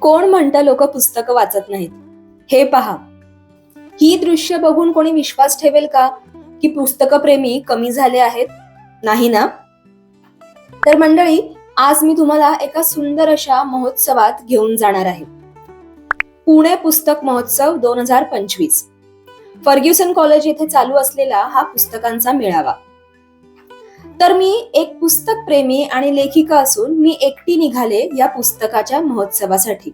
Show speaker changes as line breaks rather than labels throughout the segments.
कोण म्हणतं लोक पुस्तकं वाचत नाहीत? हे पहा. ही दृश्य बघून कोणी विश्वास ठेवेल का की पुस्तकप्रेमी कमी झाले आहेत? नाही ना? तर मंडळी आज मी तुम्हाला एका सुंदर अशा महोत्सवात घेऊन जाणार आहे. पुणे पुस्तक महोत्सव दोन हजार पंचवीस. फर्ग्युसन कॉलेज येथे चालू असलेला हा पुस्तकांचा मेळावा. तर मी एक पुस्तक प्रेमी आणि लेखिका असून मी एकटी निघाले या पुस्तकाच्या महोत्सवासाठी.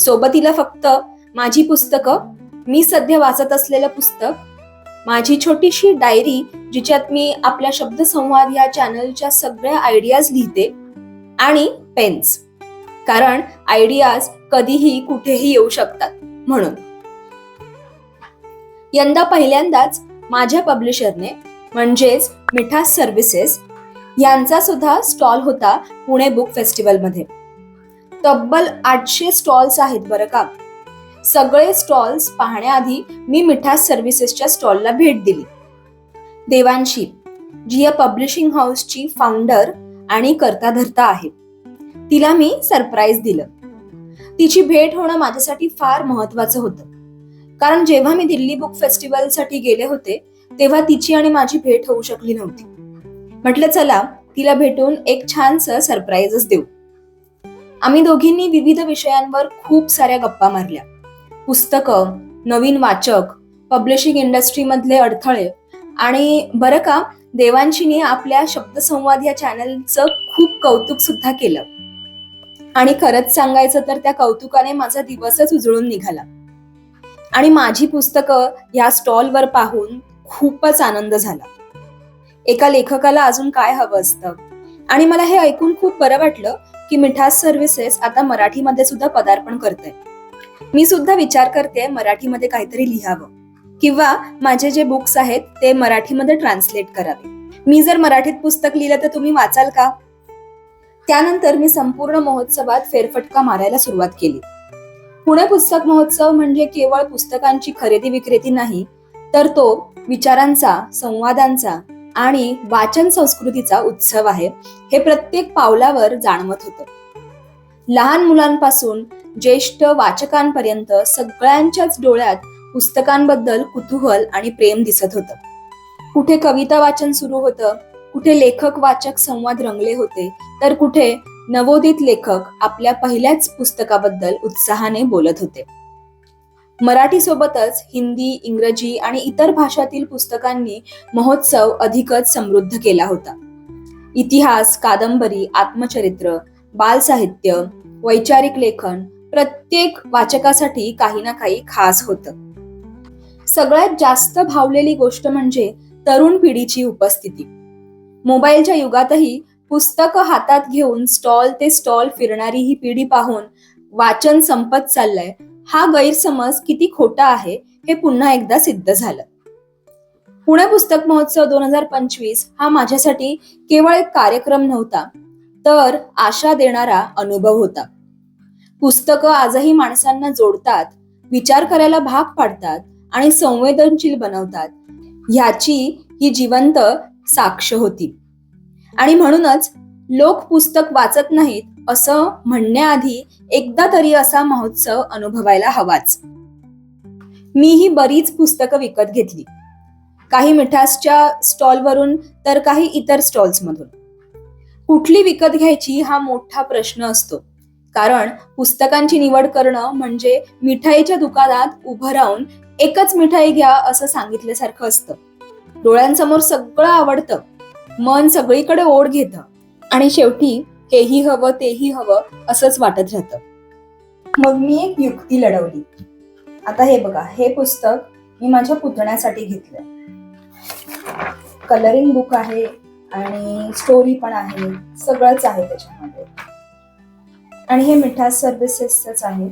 सोबतीला फक्त माझी पुस्तकं मी सध्या वाचत असलेलं पुस्तक माझी छोटीशी डायरी जिच्यात मी आपल्या शब्दसंवाद या चॅनलच्या सगळ्या आयडियाज लिहिते आणि पेन्स. कारण आयडियाज कधीही कुठेही येऊ शकतात म्हणून. यंदा पहिल्यांदाच माझ्या पब्लिशरने म्हणजेच मिठास सर्व्हिसेस यांचा सुद्धा स्टॉल होता पुणे बुक फेस्टिवलमध्ये तब्बल आठशे स्टॉल्स आहेत बरं का. सगळे स्टॉल्स पाहण्याआधी मी मिठास सर्व्हिसेसच्या स्टॉलला भेट दिली. देवांशी जी या पब्लिशिंग हाऊसची फाउंडर आणि करता धरता आहे. तिला मी सरप्राईज दिलं. तिची भेट होणं माझ्यासाठी फार महत्वाचं होतं. कारण जेव्हा मी दिल्ली बुक फेस्टिवलसाठी गेले होते तेव्हा तिची आणि माझी भेट होऊ शकली नव्हती. म्हटलं चला तिला भेटून एक छानस सरप्राईजच देऊ. आम्ही दोघींनी विविध विषयांवर खूप साऱ्या गप्पा मारल्या. पुस्तकं नवीन वाचक पब्लिशिंग इंडस्ट्रीमधले अडथळे आणि बरं का देवांशीने आपल्या शब्दसंवाद या चॅनलचं खूप कौतुक सुद्धा केलं. आणि खरंच सांगायचं तर त्या कौतुकाने माझा दिवसच उजळून निघाला. आणि माझी पुस्तकं या स्टॉलवर पाहून खूपच आनंद झाला. एका लेखकाला अजून काय हवं असतं? आणि मला हे ऐकून खूप बरं वाटलं की मिठास सर्व्हिसेस आता मराठीमध्ये सुद्धा पदार्पण करते मी सुद्धा विचार करते मराठीमध्ये काहीतरी लिहावं. किंवा माझे जे बुक्स आहेत ते मराठीमध्ये ट्रान्सलेट करावे. मी जर मराठीत पुस्तक लिहिलं तर तुम्ही वाचाल का? त्यानंतर मी संपूर्ण महोत्सवात फेरफटका मारायला सुरुवात केली. पुणे पुस्तक महोत्सव म्हणजे केवळ पुस्तकांची खरेदी विक्रेती नाही तर तो विचारांचा संवादांचा आणि वाचन संस्कृतीचा उत्सव आहे हे प्रत्येक पावलावर जाणवत होतं. लहान मुलांपासून ज्येष्ठ वाचकांपर्यंत सगळ्यांच्याच डोळ्यात पुस्तकांबद्दल कुतूहल आणि प्रेम दिसत होतं. कुठे कविता वाचन सुरू होतं कुठे लेखक वाचक संवाद रंगले होते तर कुठे नवोदित लेखक आपल्या पहिल्याच पुस्तकाबद्दल उत्साहाने बोलत होते. मराठी सोबतच हिंदी इंग्रजी आणि इतर भाषातील पुस्तकांनी महोत्सव अधिकच समृद्ध केला होता. इतिहास कादंबरी आत्मचरित्र बालसाहित्य वैचारिक लेखन प्रत्येक वाचकासाठी काही ना काही खास होतं. सगळ्यात जास्त भावलेली गोष्ट म्हणजे तरुण पिढीची उपस्थिती. मोबाईलच्या युगातही पुस्तकं हातात घेऊन स्टॉल ते स्टॉल फिरणारी ही पिढी पाहून वाचन संपत चाललंय हा गैरसमज किती खोटा आहे हे पुन्हा एकदा सिद्ध झालं. पुणे पुस्तक महोत्सव दोन हजार पंचवीस हा माझ्यासाठी केवळ एक कार्यक्रम नव्हता तर आशा देणारा अनुभव होता. पुस्तकं आजही माणसांना जोडतात विचार करायला भाग पाडतात आणि संवेदनशील बनवतात ह्याची ही जिवंत साक्ष होती. आणि म्हणूनच लोक पुस्तक वाचत नाहीत असं म्हणण्याआधी एकदा तरी असा महोत्सव अनुभवायला हवाच. मी ही बरीच पुस्तकं विकत घेतली. काही मिठासच्या स्टॉलवरून तर काही इतर स्टॉल्स मधून कुठली विकत घ्यायची हा मोठा प्रश्न असतो. कारण पुस्तकांची निवड करणं म्हणजे मिठाईच्या दुकानात उभं राहून एकच मिठाई घ्या असं सांगितल्यासारखं असतं. डोळ्यांसमोर सगळं आवडतं. मन सगळीकडे ओढ घेतं. आणि शेवटी हेही हवं तेही हवं असंच वाटत राहतं. मग मी एक युक्ती लढवली. आता हे बघा हे पुस्तक मी माझ्या पुतण्यासाठी घेतलं कलरिंग बुक आहे आणि स्टोरी पण आहे. सगळंच आहे त्याच्यामध्ये. आणि हे मिठास सर्व्हिसेसच आहे.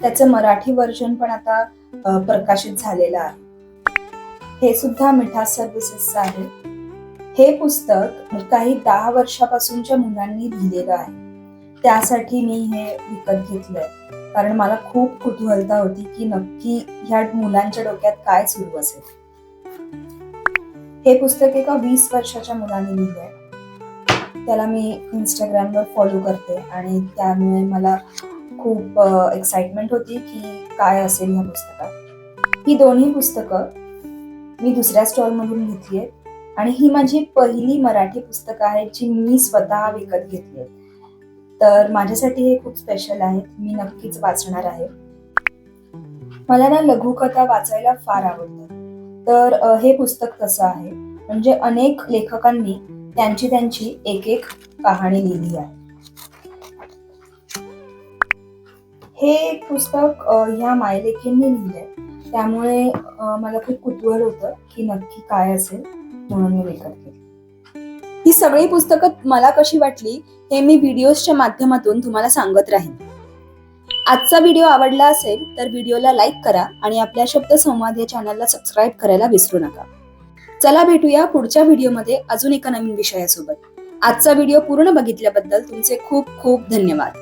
त्याचं मराठी व्हर्जन पण आता प्रकाशित झालेलं आहे. हे सुद्धा मिठास सर्व्हिसेसचं आहे. हे पुस्तक काही दहा वर्षापासूनच्या मुलांनी लिहिलेलं आहे. त्यासाठी मी हे विकत घेतलंय. कारण मला खूप कुतूहलता होती की नक्की ह्या मुलांच्या डोक्यात काय सुरू असेल. हे पुस्तक एका वीस वर्षाच्या मुलाने लिहिलंय. त्याला मी इंस्टाग्रामवर फॉलो करते आणि त्यामुळे मला खूप एक्साइटमेंट होती की काय असेल ह्या पुस्तकात. ही दोन्ही पुस्तकं मी दुसऱ्या स्टॉलमधून घेतली आहेत. आणि ही माझी पहिली मराठी पुस्तकं आहेत जी मी स्वतः विकत घेतली तर माझ्यासाठी हे खूप स्पेशल आहेत. मी नक्कीच वाचणार आहे. मला ना लघुकथा वाचायला फार आवडतात. तर हे पुस्तक तसं आहे. म्हणजे अनेक लेखकांनी त्यांची त्यांची एक एक कहाणी लिहिली आहे. हे पुस्तक अ, ह्या लिहिले लिहिलंय. त्यामुळे मला खूप कुतूहल होतं की नक्की काय असेल म्हणून मी विकत घेतली ही सगळी पुस्तकं मला कशी वाटली हे मी व्हिडिओजच्या माध्यमातून तुम्हाला सांगत राहीन. आजचा व्हिडिओ आवडला असेल तर व्हिडिओला लाईक करा आणि आपल्या शब्द संवाद या चॅनलला सबस्क्राईब करायला विसरू नका. चला भेटूया पुढच्या व्हिडिओमध्ये अजून एका नवीन विषयासोबत. आजचा व्हिडिओ पूर्ण बघितल्याबद्दल तुमचे खूप खूप धन्यवाद.